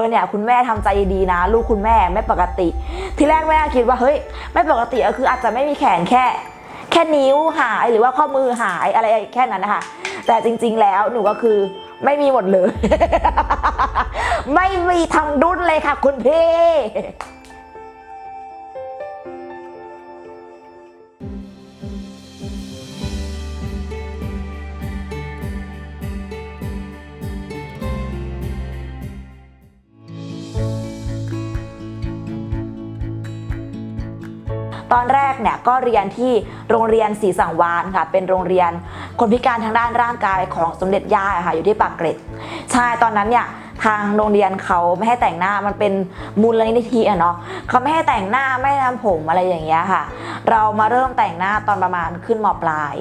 อเนี่ยคุณแม่ทำใจดีนะ ลูกคุณแม่ไม่ปกติ ที่แรกแม่คิดว่าเฮ้ยไม่ปกติก็คืออาจจะไม่มีแขนแค่ แค่นิ้วหายหรือว่าข้อมือหายอะไรแค่นั้นนะคะแต่จริง ๆ แล้วหนูก็คือไม่มีหมดเลย ไม่มีทางดุนเลยค่ะ คุณพี่ ตอนแรกเนี่ยก็เรียนที่โรงเรียนศรีสังวานค่ะ เป็นโรงเรียนคนพิการทางด้านร่างกายของสมเด็จย่าค่ะ อยู่ที่ปากเกร็ดใช่ตอนนั้นเนี่ยทางโรงเรียนเขาไม่ให้แต่งหน้ามันเป็นมูลนิธิอะเนาะเขาไม่ให้แต่งหน้าไม่ให้ทำผมอะไรอย่างเงี้ยค่ะ เรามาเริ่มแต่งหน้าตอนประมาณขึ้นมปลาย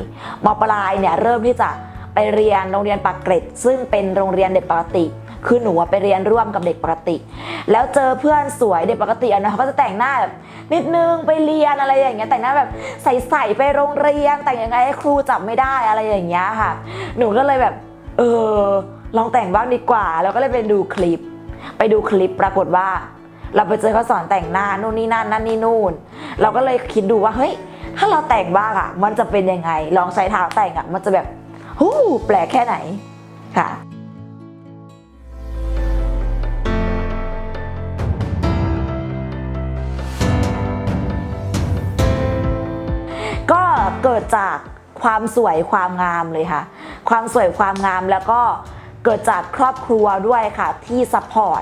มปลายเนี่ยเริ่มที่จะไปเรียนโรงเรียนปากเกร็ด ซึ่งเป็นโรงเรียนเด็กปกติ คือหนูไปเรียนร่วมกับเด็กปกติ แล้วเจอเพื่อนสวยเด็กปกติอะนะเขาก็จะแต่งหน้าแบบนิดนึงไปเรียนอะไรอย่างเงี้ยแต่งหน้าแบบใส่ๆไปโรงเรียนแต่งยังไงให้ครูจับไม่ได้อะไรอย่างเงี้ยค่ะ หนูก็เลยแบบเออลองแต่งบ้างดีกว่า แล้วก็เลยไปดูคลิป ไปดูคลิปปรากฏว่า เราไปเจอเขาสอนแต่งหน้านู่นนี่นั่นนั่นนี่นู่น เราก็เลยคิดดูว่าเฮ้ยถ้าเราแต่งบ้างอะมันจะเป็นยังไง ลองใช้เท้าแต่งอะ มันจะแบบหู้แปลกแค่ไหนค่ะ เกิดจากความสวยความงามเลยค่ะ ความสวยความงามแล้วก็เกิดจากครอบครัวด้วยค่ะที่ซัพพอร์ต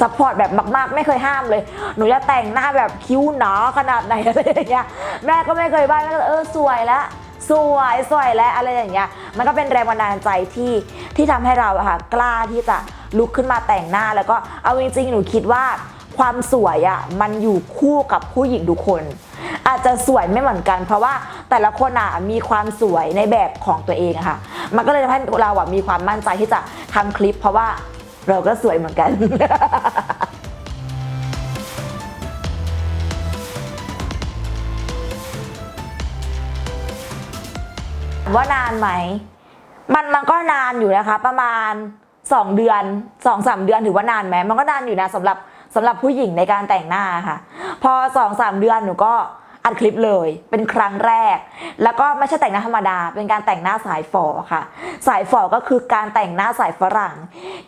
ซัพพอร์ตแบบมาก ๆ ไม่เคยห้ามเลย หนูจะแต่งหน้าแบบคิ้วหนาขนาดไหนอะไรอย่างเงี้ยแม่ก็ไม่เคยบ้านแม่ก็เออสวยแล้วสวยสวยแล้วอะไรอย่างเงี้ยมันก็เป็นแรงบันดาลใจที่ที่ทำให้เราอะค่ะกล้าที่จะลุกขึ้นมาแต่งหน้าแล้วก็เอาจริงๆหนูคิดว่าความสวยอะมันอยู่คู่กับผู้หญิงทุกคน อาจจะสวยไม่เหมือนกัน เพราะว่า แต่ละคนอะมีความสวยในแบบของตัวเองอะค่ะ มันก็เลยทำให้เราอะมีความมั่นใจที่จะทำคลิป เพราะว่าเราก็สวยเหมือนกันว่านานไหม มันมันก็นานอยู่นะคะ ประมาณ 2 เดือน2อสเดือนถือว่านานไหมมันก็นานอยู่นะสำหรับสำหรับผู้หญิงในการแต่งหน้าค่ะ พอ2อสเดือนหนูก็ อัดคลิปเลย เป็นครั้งแรก แล้วก็ไม่ใช่แต่งหน้าธรรมดา เป็นการแต่งหน้าสายฝอค่ะ สายฝอก็คือการแต่งหน้าสายฝรั่ง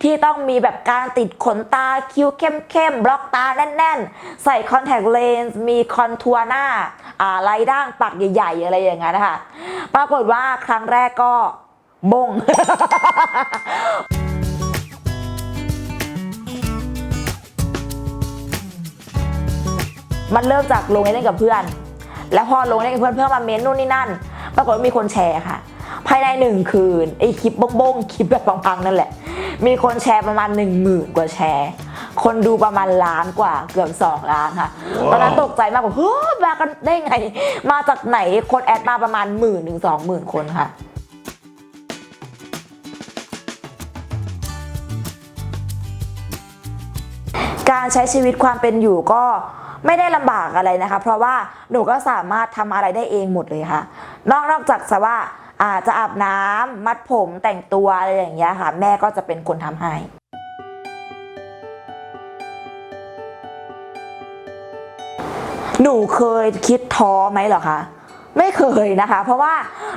ที่ต้องมีแบบการติดขนตาคิ้วเข้มๆบล็อกตาแน่นๆ ใส่คอนแทคเลนส์มีคอนทัวร์หน้าอ่าลายด่างปากใหญ่ ๆ อะไรอย่างเงี้ยนะคะปรากฏว่าครั้งแรกก็บง มันเริ่มจากลงเล่นกับเพื่อน แล้วพอลงเล่นกับเพื่อนเพื่อนมาเม้นนู่นนี่นั่น ปรากฏว่ามีคนแชร์ค่ะ ภายในหนึ่งคืนไอคลิปบงๆคลิปแบบพังๆนั่นแหละ มีคนแชร์ประมาณ1 0,000กว่าแชร์ คนดูประมาณล้านกว่าเกือบ2ล้านค่ะ ตอนนั้นตกใจมากแบบเฮ้ยมากันได้ไง มาจากไหนคนแอดมาประมาณหมื่นถึงสองหมื่นคนค่ะการใช้ชีวิตความเป็นอยู่ก็ ไม่ได้ลำบากอะไรนะคะ เพราะว่าหนูก็สามารถทำอะไรได้เองหมดเลยค่ะ นอกนอกจากจะว่าอาจจะอาบน้ำมัดผมแต่งตัวอะไรอย่างเงี้ยค่ะ แม่ก็จะเป็นคนทำให้หนูเคยคิดท้อไหมเหรอคะไม่เคยนะคะ เพราะว่า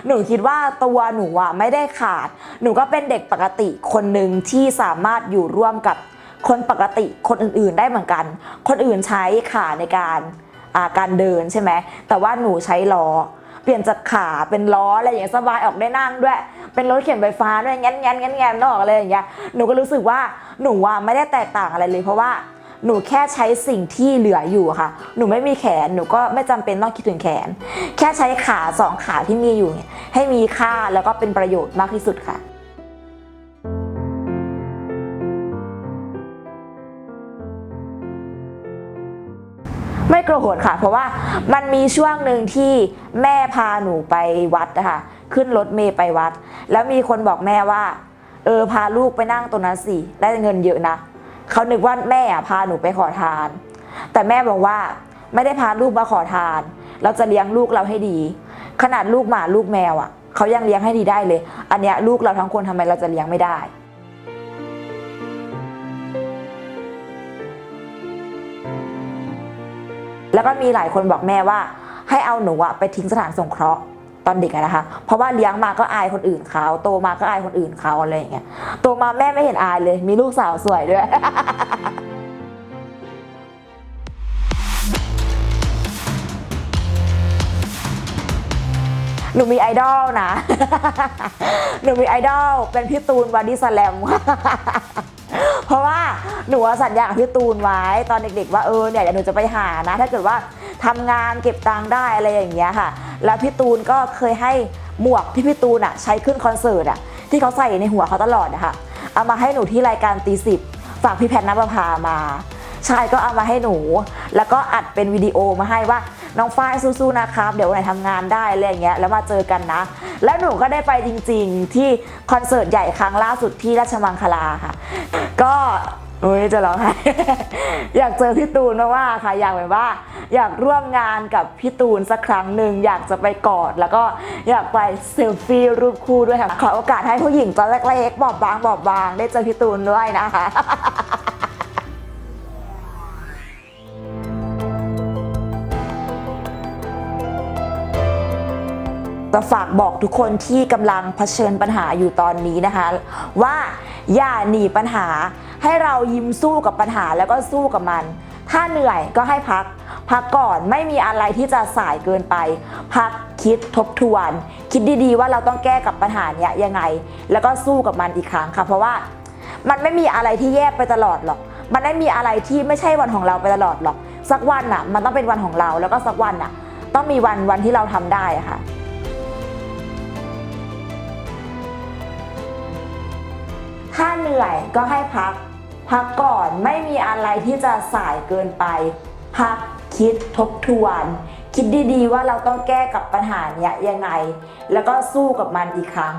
หนูคิดว่าตัวหนูอะไม่ได้ขาด หนูก็เป็นเด็กปกติคนหนึ่งที่สามารถอยู่ร่วมกับ คนปกติคนอื่นๆได้เหมือนกัน คนอื่นใช้ขาในการาการเดินใช่ไหมแต่ว่าหนูใช้ล้อเปลี่ยนจากขาเป็นล้ออะไรอย่างเงี้ยสบายออกได้นั่งด้วย เป็นรถเข็นไฟฟ้าด้วยงั้นงั้นงั้นงั้นออกอะไรอย่างเงี้ยหนูก็รู้สึกว่าหนูอะไม่ได้แตกต่างอะไรเลย เพราะว่าหนูแค่ใช้สิ่งที่เหลืออยู่ค่ะ หนูไม่มีแขนหนูก็ไม่จำเป็นต้องคิดถึงแขน แค่ใช้ขาสองขาที่มีอยู่เนี่ยให้มีค่าแล้วก็เป็นประโยชน์มากที่สุดค่ะ โกรธค่ะ เพราะว่ามันมีช่วงหนึ่งที่แม่พาหนูไปวัดนะคะขึ้นรถเมย์ไปวัด แล้วมีคนบอกแม่ว่า เออพาลูกไปนั่งตรงนั้นสิได้เงินเยอะนะเขานึกว่าแม่พาหนูไปขอทาน แต่แม่บอกว่าไม่ได้พาลูกมาขอทาน เราจะเลี้ยงลูกเราให้ดี ขนาดลูกหมาลูกแมวอะเขายังเลี้ยงให้ดีได้เลย อันเนี้ยลูกเราทั้งคนทำไมเราจะเลี้ยงไม่ได้ แล้วก็มีหลายคนบอกแม่ว่า ให้เอาหนูอะไปทิ้งสถานสงเคราะห์ตอนเด็กอะนะคะ เพราะว่าเลี้ยงมาก็อายคนอื่นเขาโตมาก็อายคนอื่นเขาอะไรอย่างเงี้ยโตมาแม่ไม่เห็นอายเลย มีลูกสาวสวยด้วยหนูมีไอดอลนะ หนูมีไอดอลเป็นพี่ตูนวาดิสแลมว่ะ เพราะว่าหนูอะสัญญากับพี่ตูนไว้ตอนเด็กๆ ว่าเออเนี่ยเดี๋ยวหนูจะไปหานะ ถ้าเกิดว่าทำงานเก็บตังค์ได้อะไรอย่างเงี้ยค่ะ แล้วพี่ตูนก็เคยให้หมวกที่พี่ตูนอะใช้ขึ้นคอนเสิร์ตอะที่เขาใส่ในหัวเขาตลอดนะคะเอามาให้หนูที่รายการตีสิบฝากพี่แพทย์นภพามาใช่ก็เอามาให้หนู แล้วก็อัดเป็นวิดีโอมาให้ว่า น้องฝ้ายสู้ๆนะครับ เดี๋ยววันไหนทำงานได้อะไรอย่างเงี้ยแล้วมาเจอกันนะ แล้วหนูก็ได้ไปจริงๆ ที่คอนเสิร์ตใหญ่ครั้งล่าสุดที่ราชมังคลาค่ะ ก็โอ้ยจะร้องไห้อยากเจอพี่ตูนมากๆค่ะอยากแบบว่า อยากร่วมงานกับพี่ตูนสักครั้งหนึ่งอยากจะไปกอด แล้วก็อยากไปเซลฟี่รูปคู่ด้วยค่ะขอโอกาสให้ผู้หญิงตัวเล็กๆบอบบางบอบบาง ได้เจอพี่ตูนด้วยนะคะ จะฝากบอกทุกคนที่กำลังเผชิญปัญหาอยู่ตอนนี้นะคะ ว่าอย่าหนีปัญหา ให้เรายิ้มสู้กับปัญหาแล้วก็สู้กับมัน ถ้าเหนื่อยก็ให้พัก พักก่อนไม่มีอะไรที่จะสายเกินไป พักคิดทบทวน คิดดีๆ ว่าเราต้องแก้กับปัญหาเนี้ยยังไง แล้วก็สู้กับมันอีกครั้งค่ะเพราะว่ามันไม่มีอะไรที่แย่ไปตลอดหรอก มันไม่มีอะไรที่ไม่ใช่วันของเราไปตลอดหรอก สักวันน่ะ มันต้องเป็นวันของเรา แล้วก็สักวันน่ะ ต้องมีวันวันที่เราทำได้ค่ะ เหนื่อยก็ให้พัก พักก่อนไม่มีอะไรที่จะสายเกินไป พักคิดทบทวน คิดดีๆว่าเราต้องแก้กับปัญหาเนี้ยยังไง แล้วก็สู้กับมันอีกครั้ง